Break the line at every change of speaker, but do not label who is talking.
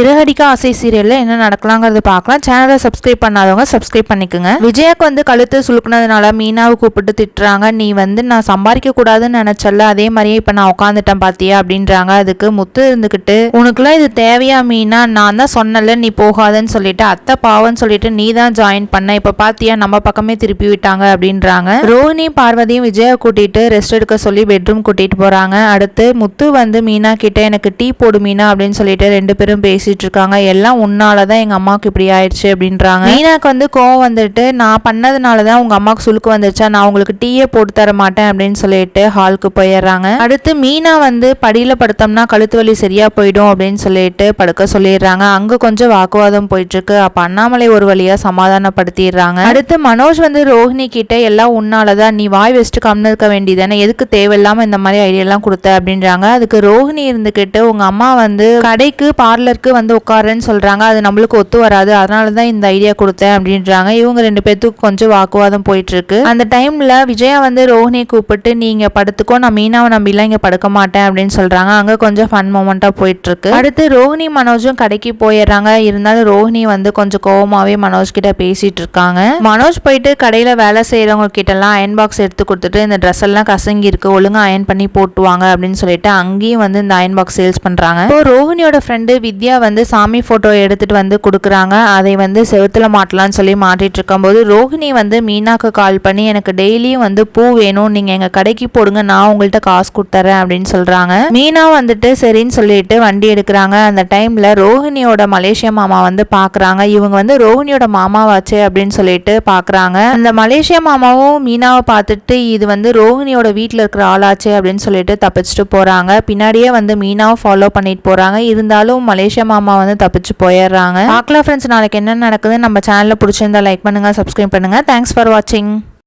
சிறகடிக்க ஆசை சீரியல்ல என்ன நடக்கலாங்கிறது பார்க்கலாம். சேனலை சப்ஸ்கிரைப் பண்ணாதவங்க சப்ஸ்கிரைப் பண்ணிக்கோங்க. விஜயாக்கு வந்து கழுத்து சுழுக்குனதுனால மீனாவை கூப்பிட்டு திட்டுறாங்க. நீ வந்து நான் சம்பாதிக்க கூடாதுன்னு நினைச்சல அதே மாதிரியே இப்ப நான் உட்காந்துட்டேன் பாத்தியா? அப்படின்றாங்க. அதுக்கு முத்து இருந்துகிட்டு உனக்குலாம் இது தேவையா மீனா? நான் தான் சொன்னல நீ போகாதன்னு சொல்லிட்டு அத்தை பாவன்னு சொல்லிட்டு நீ தான் ஜாயின் பண்ண. இப்ப பாத்தியா? நம்ம பக்கமே திருப்பி விட்டாங்க. அப்படின்றாங்க. ரோஹினி பார்வதியும் விஜயா கூட்டிட்டு ரெஸ்ட் எடுக்க சொல்லி பெட்ரூம் கூட்டிட்டு போறாங்க. அடுத்து முத்து வந்து மீனா கிட்ட எனக்கு டீ போடு மீனா அப்படின்னு சொல்லிட்டு ரெண்டு பேரும் பேசிட்டு இருக்காங்க எல்லாம் உன்னாலதான் எங்க அம்மாவுக்கு இப்படி ஆயிடுச்சு அப்படின்றாங்க. மீனாக்கு வந்து கோவம் வந்துட்டு நான் பண்ணதுனாலதான் உங்க அம்மாவுக்கு சுழுக்கு வந்துருச்சா? நான் உங்களுக்கு டீயே போட்டு தர மாட்டேன் அப்படின்னு சொல்லிட்டு ஹாலுக்கு போயிடுறாங்க. அடுத்து மீனா வந்து படியில படுத்தோம்னா கழுத்து வலி சரியா போயிடும் அப்படின்னு சொல்லிட்டு படுக்க சொல்லிடுறாங்க. அங்க கொஞ்சம் வாக்குவாதம் போயிட்டு இருக்கு அப்ப அண்ணாமலை ஒரு வழியா சமாதானப்படுத்திடுறாங்க. அடுத்து மனோஜ் வந்து ரோஹிணி கிட்ட எல்லாம் உன்னாலதான். நீ வாய் வச்சுட்டு கம்னு இருக்க வேண்டியதானே எதுக்கு தேவையில்லாம இந்த மாதிரி ஐடியாலாம் கொடுத்த? அப்படின்றாங்க. அதுக்கு ரோஹிணி இருந்துகிட்டு உங்க அம்மா வந்து கடைக்கு பார்லருக்கு வந்து உட்காருன்னு சொல்கிறாங்க அது நம்மளுக்கு ஒத்து வராது. அதனால தான் இந்த ஐடியா கொடுத்தேன் அப்படின்றாங்க. இவங்க ரெண்டு பேர்த்துக்கு கொஞ்சம் வாக்குவாதம் போயிட்டுருக்கு. அந்த டைமில் விஜயா வந்து ரோஹிணியை கூப்பிட்டு நீங்கள் படுத்துக்கோ நான் மீனாவை நம்பிலாம் இங்கே படுக்க மாட்டேன் அப்படின்னு சொல்கிறாங்க அங்கே கொஞ்சம் ஃபன் மூமெண்ட்டாக போயிட்டுருக்கு. அடுத்து ரோஹினி மனோஜும் கடைக்கு போயிடுறாங்க. இருந்தாலும் ரோஹிணி வந்து கொஞ்சம் கோவமாகவே மனோஜ் கிட்ட பேசிகிட்டு இருக்காங்க மனோஜ் போயிட்டு கடையில் வேலை செய்கிறவங்க கிட்டலாம் அயன் பாக்ஸ் எடுத்து கொடுத்துட்டு இந்த ட்ரெஸ் எல்லாம் கசங்கி இருக்கு. ஒழுங்கா அயன் பண்ணி போட்டுவாங்க அப்படின்னு சொல்லிட்டு அங்கேயும் வந்து இந்த அயன் பாக்ஸ் சேல்ஸ் பண்ணுறாங்க இப்போ ரோஹிணியோட ஃப்ரெண்டு வித்யா வந்து சாமி ஃபோட்டோ எடுத்துகிட்டு வந்து கொடுக்குறாங்க. அதை வந்து செவுத்துல மாட்டலாம்னு சொல்லி மாட்டிகிட்டு இருக்கும்போது ரோஹிணி வந்து மீனாக்கு கால் பண்ணி எனக்கு டெய்லியும் வந்து பூ வேணும். நீங்கள் எங்கள் கடைக்கு போடுங்க. நான் உங்கள்கிட்ட காசு கொடுத்துறேன். அப்படின்னு சொல்கிறாங்க மீனா வந்துட்டு சரின்னு சொல்லிட்டு வண்டி எடுக்கிறாங்க. அந்த டைமில் ரோஹிணியோட மலேசிய மாமா வந்து பார்க்குறாங்க இவங்க வந்து ரோஹிணியோட மாமாவாச்சு அப்படின்னு சொல்லிட்டு பார்க்குறாங்க அந்த மலேசிய மாமாவும் மீனாவை பார்த்துட்டு இது வந்து ரோஹிணியோட வீட்டில் இருக்கிற ஆளாச்சு. அப்படின்னு சொல்லிட்டு தப்பிச்சுட்டு போகிறாங்க பின்னாடியே வந்து மீனாவை ஃபாலோ பண்ணிட்டு போகிறாங்க இருந்தாலும் மலேசியா மாமா வந்து தப்பிச்சு போயிடுறாங்க. பார்க்கலாம் ஃப்ரெண்ட்ஸ் நாளைக்கு என்ன நடக்குது நம்ம சேனலில் பிடிச்சிருந்தா லைக் பண்ணுங்க சப்ஸ்கிரைப் பண்ணுங்க. தேங்க்ஸ் ஃபார் வாட்சிங்